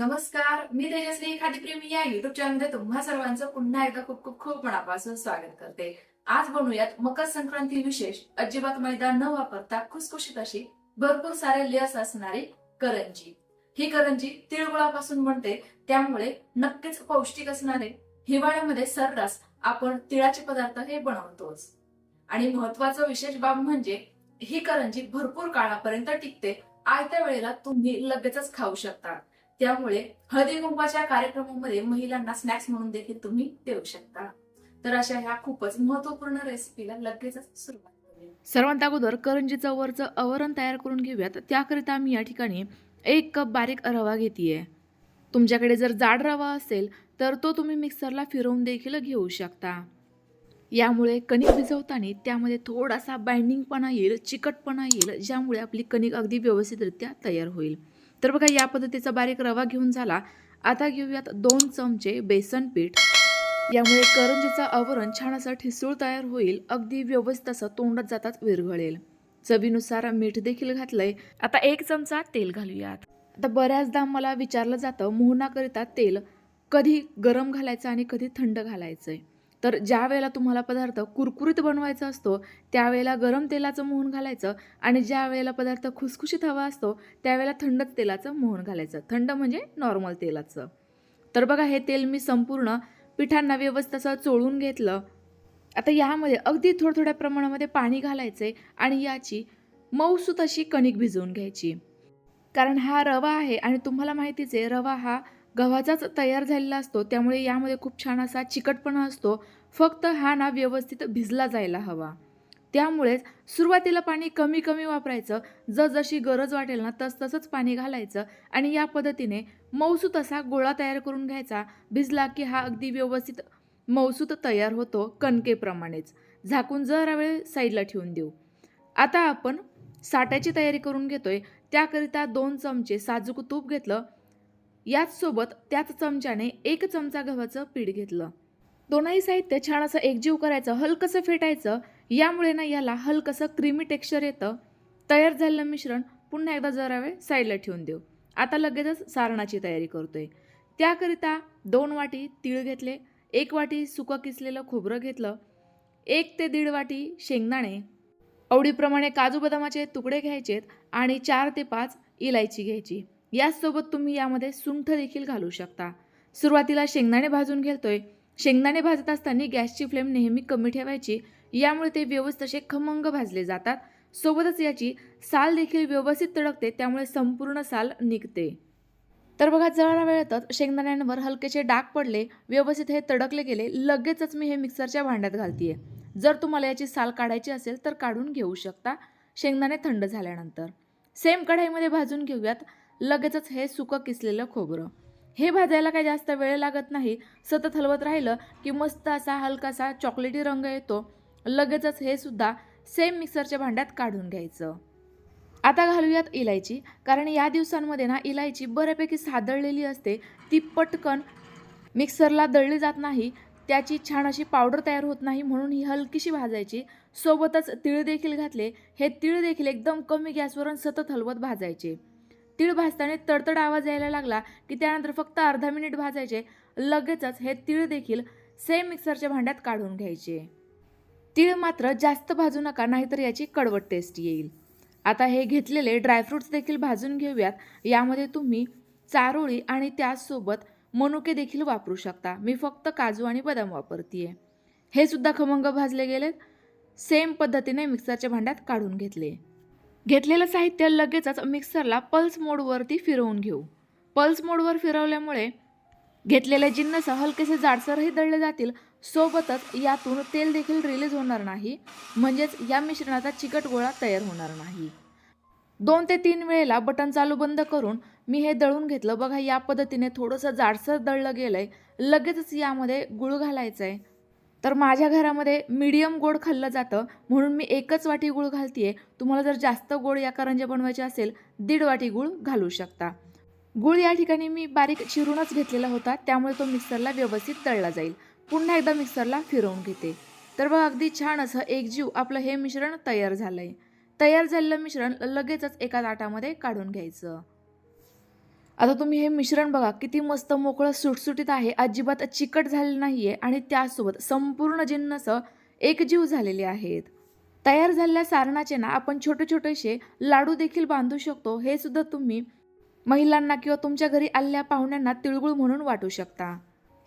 नमस्कार मी तेजश्री खाद्यप्रेमी या युट्यूब चॅनलमध्ये तुम्हा सर्वांचं पुन्हा एकदा खूप खूप खूप मनापासून स्वागत करते. आज बनवूयात मकर संक्रांती विशेष अजिबात मैदा न वापरता खुसखुशीत अशी भरपूर सारे लस असणारी करंजी. ही करंजी तिळगुळापासून बनते त्यामुळे नक्कीच पौष्टिक असणारे हिवाळ्यामध्ये सर्रास आपण तिळाचे पदार्थ हे बनवतोच. आणि महत्वाचं विशेष बाब म्हणजे ही करंजी भरपूर काळापर्यंत टिकते आयत्या वेळेला तुम्ही लगेचच खाऊ शकता. त्यामुळे हळदी कुंकवाच्या कार्यक्रमामध्ये महिलांना स्नॅक्स म्हणून देखील तुम्ही देऊ शकता. तर अशा ह्या खूपच महत्त्वपूर्ण रेसिपीला लगेचच सुरुवात सर्वांत अगोदर करंजी चवरचं आवरण तयार करून घेऊयात. त्याकरिता मी या ठिकाणी एक कप बारीक रवा घेते तुमच्याकडे जर जाड रवा असेल तर तो तुम्ही मिक्सरला फिरवून देखील घेऊ शकता. यामुळे कणिक भिजवताना त्यामध्ये थोडासा बाइंडिंगपणा येईल चिकटपणा येईल ज्यामुळे आपली कणिक अगदी व्यवस्थितरित्या तयार होईल. तर बघा या पद्धतीचा बारीक रवा घेऊन झाला. आता घेऊयात दोन चमचे बेसन पीठ. यामुळे करंजीचं आवरण छान असं ठिसूळ तयार होईल. अगदी व्यवस्थित असं तोंडात जातात विरघळेल. चवीनुसार मीठ देखील घातलंय. आता एक चमचा तेल घालूयात. आता बऱ्याचदा मला विचारलं जातं मोहनाकरिता तेल कधी गरम घालायचं आणि कधी थंड घालायचंय? तर ज्या वेळेला तुम्हाला पदार्थ कुरकुरीत बनवायचा असतो त्यावेळेला गरम तेलाचं मोहन घालायचं आणि ज्या वेळेला पदार्थ खुसखुशीत हवा असतो त्यावेळेला थंडच तेलाचं मोहन घालायचं. थंड म्हणजे नॉर्मल तेलाचं. तर बघा हे तेल मी संपूर्ण पिठांना व्यवस्थित असं चोळून घेतलं. आता यामध्ये अगदी थोड्या थोड्या प्रमाणामध्ये पाणी घालायचंय आणि याची मऊसूत अशी कणिक भिजवून घ्यायची. कारण हा रवा आहे आणि तुम्हाला माहितीच आहे रवा हा गव्हाचाच तयार झालेला असतो त्यामुळे यामध्ये खूप छान असा चिकटपणा असतो. फक्त हा ना व्यवस्थित भिजला जायला हवा. त्यामुळेच सुरुवातीला पाणी कमी कमी वापरायचं. जसजशी गरज वाटेल ना तस तसंच पाणी घालायचं आणि या पद्धतीने मऊसूत असा गोळा तयार करून घ्यायचा. भिजला की हा अगदी व्यवस्थित मऊसूत तयार होतो कणकेप्रमाणेच. झाकून जरा वेळ साईडला ठेवून देऊ. आता आपण साठ्याची तयारी करून घेतोय. त्याकरिता दोन चमचे साजूक तूप घेतलं. याचसोबत त्याच चमच्याने एक चमचा गव्हाचं पीठ घेतलं. दोनही साहित्य छान असं एकजीव करायचं हलकसं फेटायचं. यामुळे ना याला हलकसं क्रीमी टेक्स्चर येतं. तयार झालेलं मिश्रण पुन्हा एकदा जरा वेळ साईडला ठेवून देऊ. आता लगेचच सारणाची तयारी करतोय. त्याकरिता दोन वाटी तीळ घेतले एक वाटी सुकं किसलेलं खोबरं घेतलं एक ते दीड वाटी शेंगदाणे. आवडीप्रमाणे काजू बदामाचे तुकडे घ्यायचेत आणि चार ते पाच इलायची घ्यायची. याचसोबत तुम्ही यामध्ये सुंठ देखील घालू शकता. सुरुवातीला शेंगदाणे भाजून घेतोय. शेंगदाणे भाजत असताना गॅसची फ्लेम नेहमी कमी ठेवायची. यामुळे ते व्यवस्थित असे खमंग भाजले जातात. सोबतच याची साल देखील व्यवस्थित तडकते त्यामुळे संपूर्ण साल निघते. तर बघा जरा वेळातच शेंगदाण्यांवर हलकेचे डाग पडले. व्यवस्थित हे तडकले गेले. लगेचच मी हे मिक्सरच्या भांड्यात घालतीये. जर तुम्हाला याची साल काढायची असेल तर काढून घेऊ शकता. शेंगदाणे थंड झाल्यानंतर. सेम कढाईमध्ये भाजून घेऊयात. लगेचच हे सुकं किसलेलं खोबरं. हे भाजायला काही जास्त वेळ लागत नाही. सतत हलवत राहिलं की मस्त असा हलकासा चॉकलेटी रंग येतो. लगेचच हे सुद्धा सेम मिक्सरच्या भांड्यात काढून घ्यायचं. आता घालूयात इलायची कारण या दिवसांमध्ये ना इलायची बऱ्यापैकी सादळलेली असते. ती पटकन मिक्सरला दळली जात नाही. त्याची छान अशी पावडर तयार होत नाही म्हणून ही हलकीशी भाजायची. सोबतच तीळ देखील घातले. हे तीळ देखील एकदम कमी गॅसवरून सतत हलवत भाजायचे. तीळ भाजताना तडतड आवाज यायला लागला की त्यानंतर फक्त अर्धा मिनिट भाजायचे. लगेचच हे तीळ देखील सेम मिक्सरच्या भांड्यात काढून घ्यायचे. तीळ मात्र जास्त भाजू नका नाहीतर याची कडवट टेस्ट येईल. आता हे घेतलेले ड्रायफ्रूट्स देखील भाजून घेऊयात. यामध्ये तुम्ही चारोळी आणि त्याचसोबत मनुके देखील वापरू शकता. मी फक्त काजू आणि बदाम वापरतीये. हे सुद्धा खमंग भाजले गेलेत. सेम पद्धतीने मिक्सरच्या भांड्यात काढून घेतले. घेतलेलं साहित्य लगेचच मिक्सरला पल्स मोडवरती फिरवून घेऊ. पल्स मोडवर फिरवल्यामुळे घेतलेले जिन्नस हलकेसे जाडसरही दळले जातील. सोबतच यातून तेल देखील रिलीज होणार नाही. म्हणजेच या मिश्रणाचा चिकट गोळा तयार होणार नाही. दोन ते तीन वेळेला बटन चालू बंद करून मी हे दळून घेतलं. बघा या पद्धतीने थोडंसं जाडसर दळलं गेलं आहे लगेचच यामध्ये गुळ घालायचं आहे तर माझ्या घरामध्ये मीडियम गोड खाल्लं जातं. म्हणून मी एकच वाटी गुळ आहे तुम्हाला जर जास्त गोड या करंजे बनवायचे असेल दीड वाटी गुळ घालू शकता. गुळ या ठिकाणी मी बारीक चिरूनच घेतलेला होता. त्यामुळे तो मिक्सरला व्यवस्थित तळला जाईल. पुन्हा एकदा मिक्सरला फिरवून घेते. तर बघ अगदी छान असं एकजीव आपलं हे मिश्रण तयार झालं आहे तयार झालेलं मिश्रण लगेचच एका ताटामध्ये काढून घ्यायचं. आता तुम्ही हे मिश्रण बघा किती मस्त मोकळं सुटसुटीत आहे. अजिबात चिकट झालेलं नाही आहे आणि त्यासोबत संपूर्ण जिन्नस एकजीव झालेले आहेत. तयार झालेल्या सारणाचे ना आपण छोटे छोटेसे लाडू देखील बांधू शकतो. हे सुद्धा तुम्ही महिलांना किंवा तुमच्या घरी आलेल्या पाहुण्यांना तिळगुळ म्हणून वाटू शकता.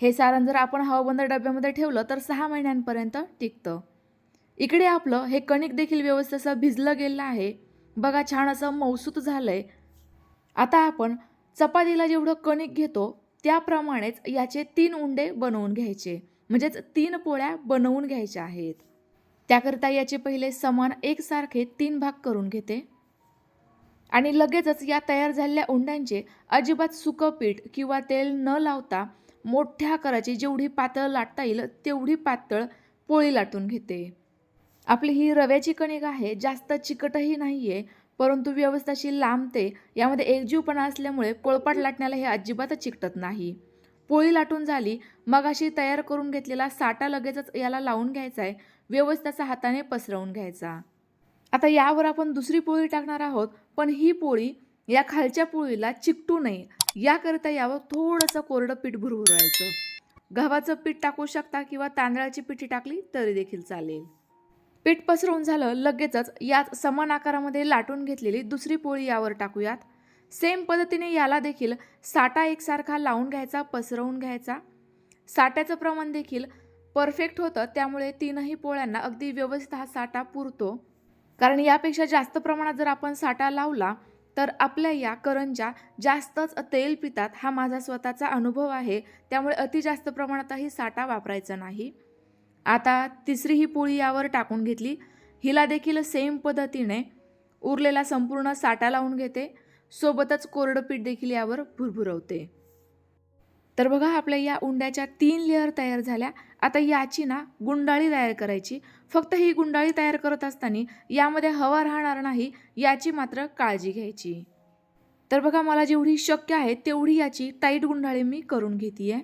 हे सारण जर आपण हवाबंद डब्यामध्ये ठेवलं तर सहा महिन्यांपर्यंत टिकतं. इकडे आपलं हे कणिक देखील व्यवस्थित असं भिजलं गेलं आहे. बघा छान असं मौसूत आहे आता आपण चपातीला जेवढं कणिक घेतो त्याप्रमाणेच याचे तीन उंडे बनवून घ्यायचे. म्हणजेच तीन पोळ्या बनवून घ्यायच्या आहेत. त्याकरिता याचे पहिले समान एकसारखे तीन भाग करून घेते. आणि लगेचच या तयार झालेल्या उंड्यांचे अजिबात सुकं पीठ किंवा तेल न लावता मोठ्या आकाराची जेवढी पातळ लाटता येईल तेवढी पातळ पोळी लाटून घेते. आपली ही रव्याची कणिक आहे जास्त चिकटही नाही आहे परंतु व्यवस्थाशी लांबते यामध्ये एकजीवपणा असल्यामुळे पोळपाट लाटण्याला हे अजिबातच चिकटत नाही. पोळी लाटून झाली मग अशी तयार करून घेतलेला साठा लगेचच याला लावून घ्यायचा आहे व्यवस्थाचा हाताने पसरवून घ्यायचा. आता यावर आपण दुसरी पोळी टाकणार आहोत पण ही पोळी या खालच्या पोळीला चिकटू नये याकरिता यावर थोडंसं कोरडं पीठ भुरभुरायचं. गव्हाचं पीठ टाकू शकता किंवा तांदळाची पिठी टाकली तरी देखील चालेल. पीठ पसरवून झालं लगेचच यात समान आकारामध्ये लाटून घेतलेली दुसरी पोळी यावर टाकूयात. सेम पद्धतीने याला देखील साटा एकसारखा लावून घ्यायचा पसरवून घ्यायचा. साट्याचं प्रमाण देखील परफेक्ट होतं त्यामुळे तीनही पोळ्यांना अगदी व्यवस्थित हा साठा पुरतो. कारण यापेक्षा जास्त प्रमाणात जर आपण साठा लावला तर आपल्या या करंजा जास्तच तेल पितात हा माझा स्वतःचा अनुभव आहे. त्यामुळे अति जास्त प्रमाणातही साठा वापरायचा नाही. आता तिसरी ही पोळी यावर टाकून घेतली. हिला देखील सेम पद्धतीने उरलेला संपूर्ण साटा लावून घेते. सोबतच कोरडं पीठ देखील यावर भुरभुरवते. तर बघा आपल्या या उंड्याच्या तीन लेअर तयार झाल्या. आता याची ना गुंडाळी तयार करायची. फक्त ही गुंडाळी तयार करत असताना यामध्ये हवा राहणार नाही याची मात्र काळजी घ्यायची. तर बघा मला जेवढी शक्य आहे तेवढी याची टाईट गुंडाळी मी करून घेते आहे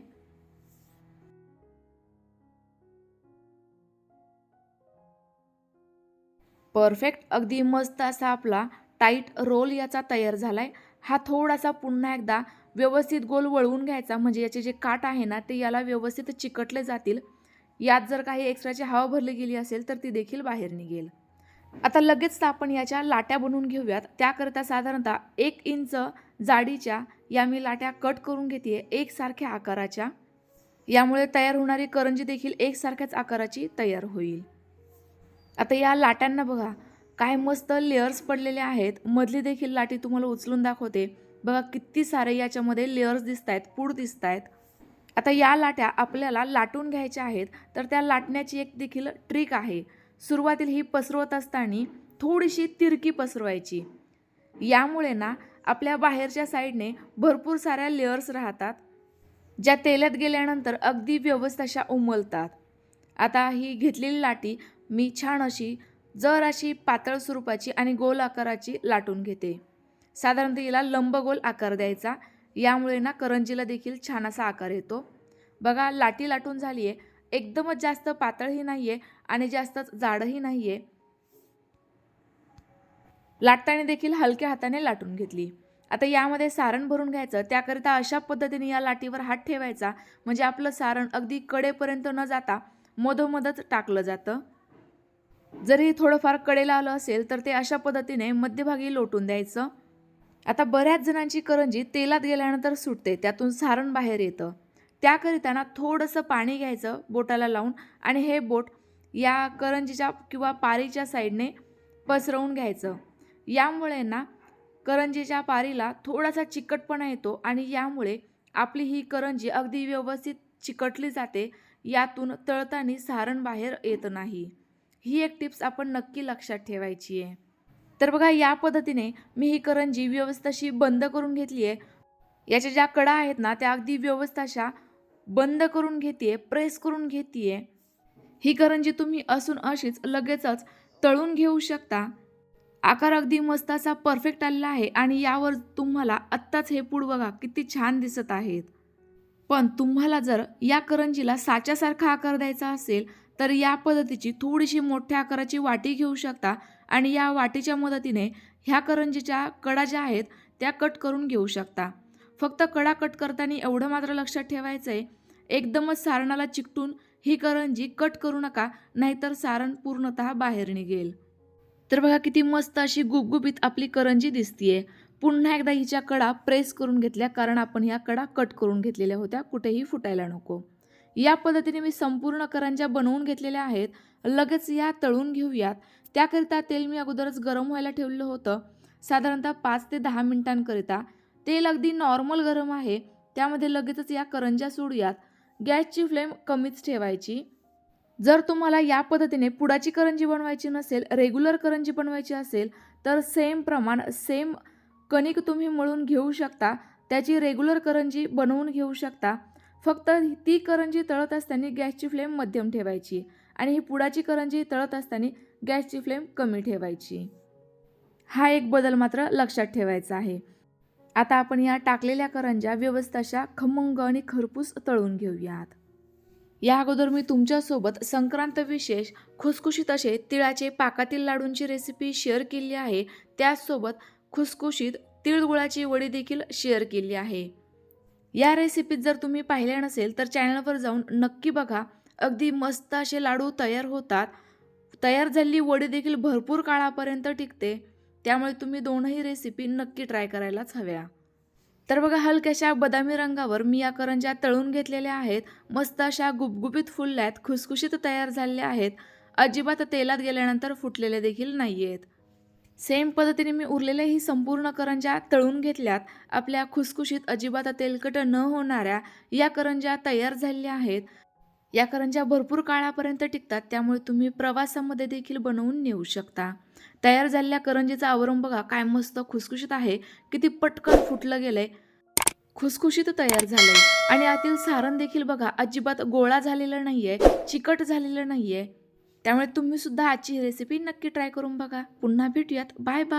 परफेक्ट अगदी मस्त असा आपला टाईट रोल याचा तयार झाला आहे हा थोडासा पुन्हा एकदा व्यवस्थित गोल वळवून घ्यायचा म्हणजे याचे जे काट आहे ना ते याला व्यवस्थित चिकटले जातील. यात जर काही एक्स्ट्राची हवा भरली गेली असेल तर ती देखील बाहेर निघेल. आता लगेच आपण याच्या लाट्या बनवून घेऊयात. त्याकरता साधारणतः एक इंच जाडीच्या या मी लाट्या कट करून घेते एकसारख्या आकाराच्या. यामुळे तयार होणारी करंजी देखील एकसारख्याच आकाराची तयार होईल. आता या लाटांना बघा काय मस्त लेअर्स पडलेले आहेत. मधली देखील लाटी तुम्हाला उचलून दाखवते. बघा किती सारे याच्यामध्ये लेअर्स दिसत आहेत पूड दिसत आहेत आता या लाट्या आपल्याला लाटून घ्यायच्या आहेत तर त्या लाटण्याची एक देखील ट्रिक आहे. सुरुवातीला ही पसरवत असताना थोडीशी तिरकी पसरवायची. यामुळे ना आपल्या बाहेरच्या साईडने भरपूर साऱ्या लेअर्स राहतात ज्या तेलात गेल्यानंतर अगदी व्यवस्थाशा अशा उमलतात. आता ही घेतलेली लाटी मी छान अशी जर अशी पातळ स्वरूपाची आणि गोल आकाराची लाटून घेते. साधारणतः हिला लंबगोल आकार द्यायचा. यामुळे ना करंजीला देखील छान असा आकार येतो. बघा लाटी लाटून झाली आहे एकदमच जास्त पातळही नाही आहे आणि जास्तच जाडही नाही आहे लाटताना देखील हलक्या हाताने लाटून घेतली. आता यामध्ये सारण भरून घ्यायचं. त्याकरिता अशा पद्धतीने या लाटीवर हात ठेवायचा. म्हणजे आपलं सारण अगदी कडेपर्यंत न जाता मधोमधच टाकलं जातं. जरी थोडंफार कडेला आलं असेल तर ते अशा पद्धतीने मध्यभागी लोटून द्यायचं. आता बऱ्याच जणांची करंजी तेलात गेल्यानंतर सुटते त्यातून सारण बाहेर येतं. त्याकरिताना थोडंसं पाणी घ्यायचं बोटाला लावून आणि हे बोट या करंजीच्या किंवा पारीच्या साईडने पसरवून घ्यायचं. यामुळे ना करंजीच्या पारीला थोडासा चिकटपणा येतो आणि यामुळे आपली ही करंजी अगदी व्यवस्थित चिकटली जाते यातून तळताना सारण बाहेर येत नाही. ही एक टिप्स आपण नक्की लक्षात ठेवायची आहे. तर बघा या पद्धतीने मी ही करंजी व्यवस्थाशी अशी बंद करून घेतली आहे. याच्या ज्या कडा आहेत ना त्या अगदी व्यवस्थाशा अशा बंद करून घेते प्रेस करून घेते ही करंजी तुम्ही असून अशीच लगेचच तळून घेऊ शकता. आकार अगदी मस्त असा परफेक्ट आलेला आहे आणि यावर तुम्हाला आत्ताच हे पूड बघा किती छान दिसत आहेत. पण तुम्हाला जर या करंजीला साच्यासारखा आकार द्यायचा असेल तर या पद्धतीची थोडीशी मोठ्या आकाराची वाटी घेऊ शकता आणि या वाटीच्या मदतीने ह्या करंजीच्या कडा ज्या आहेत त्या कट करून घेऊ शकता. फक्त कडा कट करताना एवढं मात्र लक्षात ठेवायचं आहे एकदमच सारणाला चिकटून ही करंजी कट करू नका नाहीतर सारण पूर्णतः बाहेर निघेल. तर बघा किती मस्त अशी गुबगुबीत आपली करंजी दिसतीये. पुन्हा एकदा हिच्या कडा प्रेस करून घेतल्या कारण आपण ह्या कडा कट करून घेतलेल्या होत्या कुठेही फुटायला नको. या पद्धतीने मी संपूर्ण करंज्या बनवून घेतलेल्या आहेत. लगेच या तळून घेऊयात. त्याकरिता तेल मी अगोदरच गरम व्हायला ठेवलेलं होतं. साधारणतः पाच ते दहा मिनिटांकरिता. तेल अगदी नॉर्मल गरम आहे. त्यामध्ये लगेचच या करंज्या सोडूयात. गॅसची फ्लेम कमीच ठेवायची. जर तुम्हाला या पद्धतीने पुडाची करंजी बनवायची नसेल रेग्युलर करंजी बनवायची असेल तर सेम प्रमाण सेम कणिक तुम्ही मळून घेऊ शकता. त्याची रेग्युलर करंजी बनवून घेऊ शकता. फक्त ती करंजी तळत असताना गॅसची फ्लेम मध्यम ठेवायची आणि ही पुडाची करंजी तळत असताना गॅसची फ्लेम कमी ठेवायची. हा एक बदल मात्र लक्षात ठेवायचा आहे. आता आपण या टाकलेल्या करंज्या व्यवस्थाशा खमंग आणि खरपूस तळून घेऊयात. या अगोदर मी तुमच्यासोबत संक्रांत विशेष खुसखुशीत असे तिळाचे पाकातील लाडूंची रेसिपी शेअर केली आहे. त्याचसोबत खुसखुशीत तिळगुळाची वडी देखील शेअर केली आहे. या रेसिपीत जर तुम्ही पाहिल्या नसेल तर चॅनलवर जाऊन नक्की बघा. अगदी मस्त असे लाडू तयार होतात. तयार झालेली वडी देखील भरपूर काळापर्यंत टिकते. त्यामुळे तुम्ही दोनही रेसिपी नक्की ट्राय करायलाच हव्या. तर बघा हलक्याशा बदामी रंगावर मी या करंज्या तळून घेतलेल्या आहेत. मस्त अशा गुबगुबीत फुलल्यात खुसखुशीत तयार झालेल्या आहेत. अजिबात तेलात गेल्यानंतर फुटलेले देखील नाही आहेत सेम पद्धतीने मी उरलेल्या ही संपूर्ण करंज्या तळून घेतल्यात. आपल्या खुसखुशीत अजिबात तेलकट न होणाऱ्या या करंज्या तयार झालेल्या आहेत. या करंज्या भरपूर काळापर्यंत टिकतात त्यामुळे तुम्ही प्रवासामध्ये देखील बनवून नेऊ शकता. तयार झालेल्या करंजीचा आवरण बघा काय मस्त खुसखुशीत आहे. किती पटकन फुटलं गेलंय. खुसखुशीत तयार झालंय. आणि आतील सारण देखील बघा अजिबात गोळा झालेलं नाहीये चिकट झालेलं नाहीये. त्यामुळे तुम्ही सुद्धा आजची ही रेसिपी नक्की ट्राय करून बघा. पुन्हा भेटूयात. Bye bye